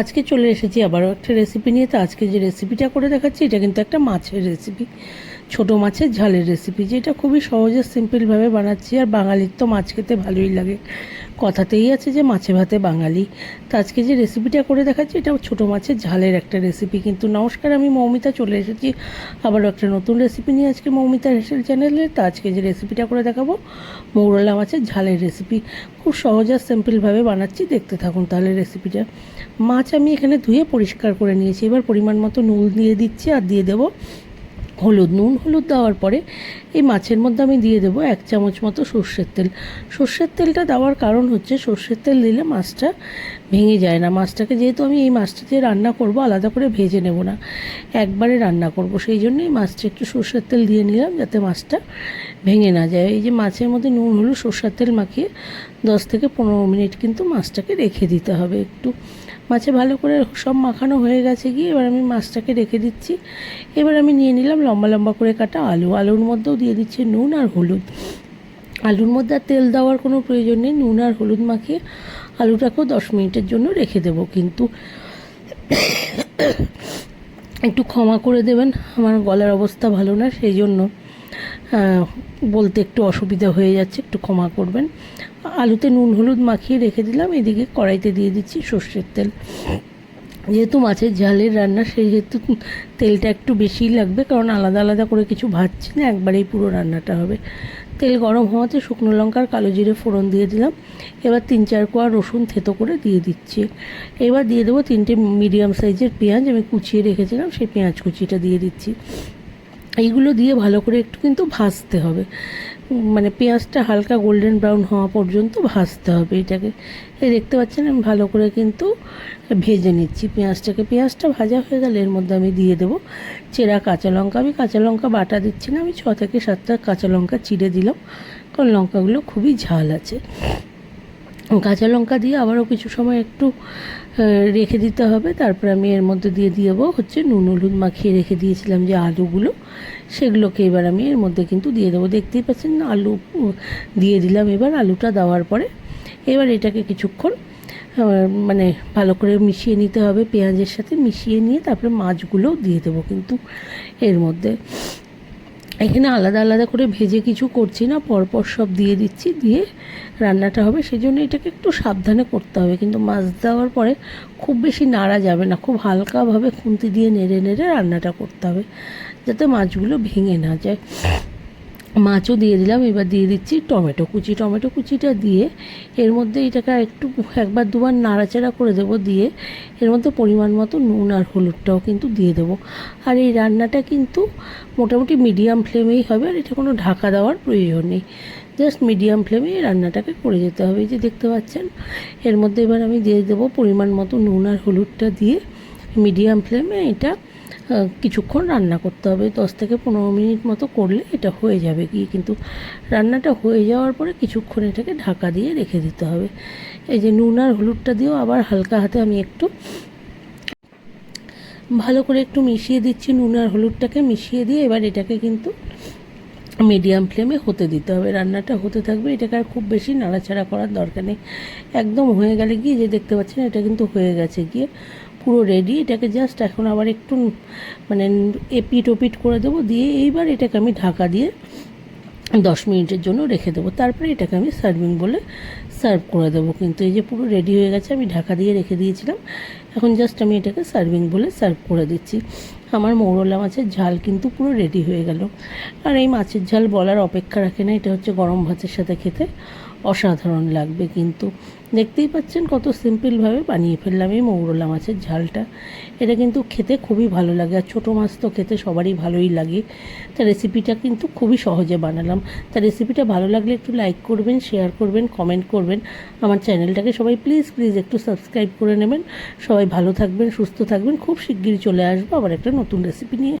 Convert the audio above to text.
আজকে চলে এসেছি আবারও একটা রেসিপি নিয়ে। তো আজকে যে রেসিপিটা করে দেখাচ্ছি, এটা কিন্তু একটা মাছের রেসিপি ছোট মাছের ঝালের রেসিপি যেটা খুবই সহজে সিম্পলভাবে বানাচ্ছি। আর বাঙালির তো মাছ খেতে ভালোই লাগে। কথাতেই আছে যে মাছে ভাতে বাঙালি। তো আজকে যে রেসিপিটা করে দেখাচ্ছি, এটা ছোট মাছের ঝালের একটা রেসিপি কিন্তু নমস্কার, আমি মৌমিতা চলে এসেছি। আবারও একটা নতুন রেসিপি নিয়ে আজকে মৌমিতা হেসেল চ্যানেলে তো আজকে যে রেসিপিটা করে দেখাবো, মৌরলা মাছের ঝালের রেসিপি খুব সহজ আর সিম্পলভাবে বানাচ্ছি, দেখতে থাকুন তাহলে রেসিপিটা মাছ আমি এখানে ধুয়ে পরিষ্কার করে নিয়েছি। এবার পরিমাণ মতো নুন দিয়ে দিচ্ছি আর দিয়ে দেবো হলুদ, নুন, হলুদ দেওয়ার পরে এই মাছের মধ্যে আমি দিয়ে দেবো এক চামচ মতো সর্ষের তেল। সর্ষের তেলটা দেওয়ার কারণ হচ্ছে সর্ষের তেল দিলে মাছটা ভেঙে যায় না। মাছটাকে যেহেতু আমি এই মাছটা দিয়ে রান্না করব, আলাদা করে ভেজে নেব না, একবারে রান্না করব। সেই জন্যই মাছটা একটু সর্ষের তেল দিয়ে নিলাম যাতে মাছটা ভেঙে না যায়। এই যে মাছের মধ্যে নুন, হলুদ, সর্ষের তেল মাখিয়ে দশ থেকে পনেরো মিনিট কিন্তু মাছটাকে রেখে দিতে হবে। একটু মাছে ভালো করে সব মাখানো হয়ে গেছে গিয়ে এবার আমি মাছটাকে রেখে দিচ্ছি। এবার আমি নিয়ে নিলাম লম্বা লম্বা করে কাটা আলু। আলুর মধ্যেও দিয়ে দিচ্ছি নুন আর হলুদ। আলুর মধ্যে আর তেল দেওয়ার কোনো প্রয়োজন নেই। নুন আর হলুদ মাখিয়ে আলুটাকেও দশ মিনিটের জন্য রেখে দেবো। কিন্তু একটু ক্ষমা করে দেবেন। আমার গলার অবস্থা ভালো না, সেই জন্য। বলতে একটু অসুবিধা হয়ে যাচ্ছে, একটু ক্ষমা করবেন। আলুতে নুন, হলুদ মাখিয়ে রেখে দিলাম, এদিকে কড়াইতে দিয়ে দিচ্ছি সর্ষের তেল। যেহেতু মাছের ঝালের রান্না, সেহেতু তেলটা একটু বেশিই লাগবে, কারণ আলাদা আলাদা করে কিছু ভাজছি না, একবারেই পুরো রান্নাটা হবে। তেল গরম হওয়াতে শুকনো লঙ্কার কালো জিরে ফোড়ন দিয়ে দিলাম। এবার তিন চার কোয়া রসুন থেতো করে দিয়ে দিচ্ছি। এবার দিয়ে দেবো তিনটে মিডিয়াম সাইজের পেঁয়াজ, আমি কুচিয়ে রেখেছিলাম, সেই পেঁয়াজ কুচিটা দিয়ে দিচ্ছি। এইগুলো দিয়ে ভালো করে একটু কিন্তু ভাজতে হবে। মানে পেঁয়াজটা হালকা গোল্ডেন ব্রাউন হওয়া পর্যন্ত ভাজতে হবে এটাকে। এই দেখতে পাচ্ছেন, আমি ভালো করে কিন্তু ভেজে নিচ্ছি পেঁয়াজটাকে। পেঁয়াজটা ভাজা হয়ে গেলে এর মধ্যে আমি দিয়ে দেবো চেরা কাঁচা লঙ্কা। আমি কাঁচা লঙ্কা বাটা দিচ্ছি না, আমি ছ থেকে সাতটা কাঁচা লঙ্কা চিড়ে দিলাম, কারণ লঙ্কাগুলো খুবই ঝাল আছে। কাঁচা লঙ্কা দিয়ে আবারও কিছু সময় একটু রেখে দিতে হবে। তারপর আমি এর মধ্যে দিয়ে দেবো হচ্ছে নুন হলুদ মাখিয়ে রেখে দিয়েছিলাম যে আলুগুলো। সেগুলোকে এবার আমি এর মধ্যে কিন্তু দিয়ে দেবো। দেখতেই পাচ্ছেন আলু দিয়ে দিলাম এবার আলুটা দেওয়ার পরে। এবার এটাকে কিছুক্ষণ মানে ভালো করে মিশিয়ে নিতে হবে। পেঁয়াজের সাথে মিশিয়ে নিয়ে তারপরে মাছগুলোও দিয়ে দেবো কিন্তু এর মধ্যে। এখানে আলাদা আলাদা করে ভেজে কিছু করছি না, পরপর সব দিয়ে দিচ্ছি, দিয়ে রান্নাটা হবে। সেই জন্য এটাকে একটু সাবধানে করতে হবে, কিন্তু মাছ দেওয়ার পরে খুব বেশি নাড়া যাবে না, খুব হালকাভাবে খুন্তি দিয়ে নেড়ে নেড়ে রান্নাটা করতে হবে, যাতে মাছগুলো ভেঙে না যায়। মাছও দিয়ে দিলাম, এবার দিয়ে দিচ্ছি টমেটো কুচি। টমেটো কুচিটা দিয়ে এর মধ্যে এটাকে একটু একবার দুবার নাড়াচাড়া করে দেবো দিয়ে, এর মধ্যে পরিমাণ মতো নুন আর হলুদটাও কিন্তু দিয়ে দেবো। আর এই রান্নাটা কিন্তু মোটামুটি মিডিয়াম ফ্লেমেই হবে আর এটা কোনো ঢাকা দেওয়ার প্রয়োজন নেই। জাস্ট মিডিয়াম ফ্লেমে এই রান্নাটাকে করে যেতে হবে। যে দেখতে পাচ্ছেন, এর মধ্যে এবার আমি দিয়ে দেবো পরিমাণ মতো নুন আর হলুদটা দিয়ে মিডিয়াম ফ্লেমে এটা কিছুক্ষণ রান্না করতে হবে। দশ থেকে পনেরো মিনিট মতো করলে এটা হয়ে যাবে কি? কিন্তু রান্নাটা হয়ে যাওয়ার পরে কিছুক্ষণ এটাকে ঢাকা দিয়ে রেখে দিতে হবে। এই যে নুন আর হলুদটা দিয়েও আবার হালকা হাতে আমি একটু ভালো করে একটু মিশিয়ে দিচ্ছি নুন আর হলুদটাকে। মিশিয়ে দিয়ে এবার এটাকে কিন্তু মিডিয়াম ফ্লেমে হতে দিতে হবে। রান্নাটা হতে থাকবে। এটাকে আর খুব বেশি নাড়াচাড়া করার দরকার নেই। একদম হয়ে গেলে গিয়ে যে দেখতে পাচ্ছেন এটা কিন্তু হয়ে গেছে গিয়ে পুরো রেডি এটাকে জাস্ট এখন আবার একটু মানে এপিট ওপিট করে দেবো, দিয়ে এইবার এটাকে আমি ঢাকা দিয়ে দশ মিনিটের জন্য রেখে দেবো। তারপরে এটাকে আমি সার্ভিং বলে সার্ভ করে দেবো। কিন্তু এই যে পুরো রেডি হয়ে গেছে, আমি ঢাকা দিয়ে রেখে দিয়েছিলাম। এখন জাস্ট আমি এটাকে সার্ভিং বলে সার্ভ করে দিচ্ছি। আমার মৌরলা মাছের ঝাল কিন্তু পুরো রেডি হয়ে গেল। আর এই মাছের ঝাল বলার অপেক্ষা রাখে না, এটা হচ্ছে গরম ভাতের সাথে খেতে অসাধারণ লাগবে কিন্তু। দেখতেই পাচ্ছেন কত সিম্পলভাবে বানিয়ে ফেললাম এই মৌরলা মাছের ঝালটা। এটা কিন্তু খেতে খুবই ভালো লাগে আর ছোটো মাছ তো খেতে সবারই ভালোই লাগে। তা রেসিপিটা কিন্তু খুবই সহজে বানালাম। তা রেসিপিটা ভালো লাগলে একটু লাইক করবেন শেয়ার করবেন কমেন্ট করবেন। আমার চ্যানেলটাকে সবাই প্লিজ প্লিজ একটু সাবস্ক্রাইব করে নেবেন। সবাই ভালো থাকবেন, সুস্থ থাকবেন। খুব শিগগিরই চলে আসব আবার একটা নতুন রেসিপি নিয়ে